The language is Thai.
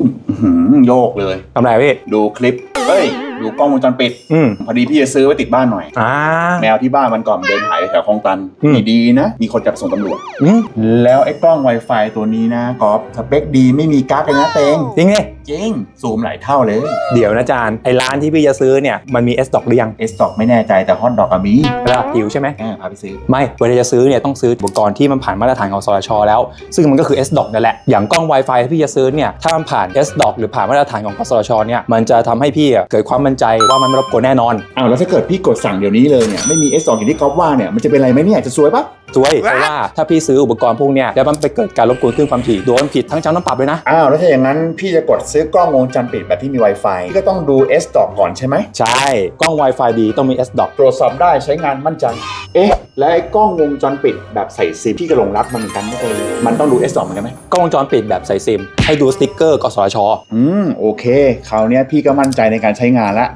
อื้อหือโยกเลย ทำไรพี่ ดูคลิป เฮ้ยดูกล้องวงจรปิด อืม พอดีพี่จะซื้อไว้ติดบ้านหน่อย อ่า แมวที่บ้านมันก่อนเดินหายไปแถวคลองตันอืมนี่ดีนะ มีคนจับส่งตำรวจ อืมแล้วไอ้กล้อง Wi-Fi ตัวนี้นะกอล์ฟสเปคดีไม่มีกั๊กเลยนะเตงจริงไงจริงซูมหลายเท่าเลย เดี๋ยวนะจานไอ้ร้านที่พี่จะซื้อเนี่ยมันมี S ดอกหรือยังเอสต็อกไม่แน่ใจแต่ฮอตดอกอะมีแล้วหิวใช่ไหมแอบพาไปซื้อ ไม่เวลาจะซื้อเนี่ยต้องซื้ออุปกรณ์ที่มันผ่านมาตรฐานของสชแล้ว ซึ่งมันก็คือ S ดอกนั่นแหละ อย่างกล้อง Wi-Fi ที่พี่จะซื้อเนี่ยถ้ามันผ่าน S ดอกหรือผ่านมาตรฐานของกสชเนี่ยมันจะทำให้พี่อะเกิดความมั่นใจว่ามันไม่รบกวนแน่นอนอ้าวแล้วถ้าเกิดพี่กดสั่งเดี๋ยวนี้เลยเนี่ยไม่มีเอสต็อกอย่างที่กอล์ฟว่าเนี่ยมันจะเป็นไรไหมเนี่ยจะซวยปะด้วยเพราะว่าถ้าพี่ซื้ออุปกรณ์พวกเนี้ยแล้วมันไปเกิดการรบกวนคลื่นความถี่โดนผิดทั้งจำทั้งปรับเลยนะอ้าวแล้วถ้าอย่างนั้นพี่จะกดซื้อกล้องวงจรปิดแบบที่มี Wi-Fi พี่ก็ต้องดู S ต็อกก่อนใช่ไหมใช่กล้อง Wi-Fi ดีต้องมี S ดอกตรวจสอบได้ใช้งานมั่นใจ เอ๊ะ แล้วไอ้กล้องวงจรปิดแบบใส่ซิมพี่ก็หลงรักมันเหมือนกันไม่เคยมันต้องดู S 2 เหมือนกันไหมกล้องวงจรปิดแบบใส่ซิม ให้ดูสติ๊กเกอร์กสชอืมโอเค คราวเนี้ยพี่ก็มั่นใจในการใช้งานละ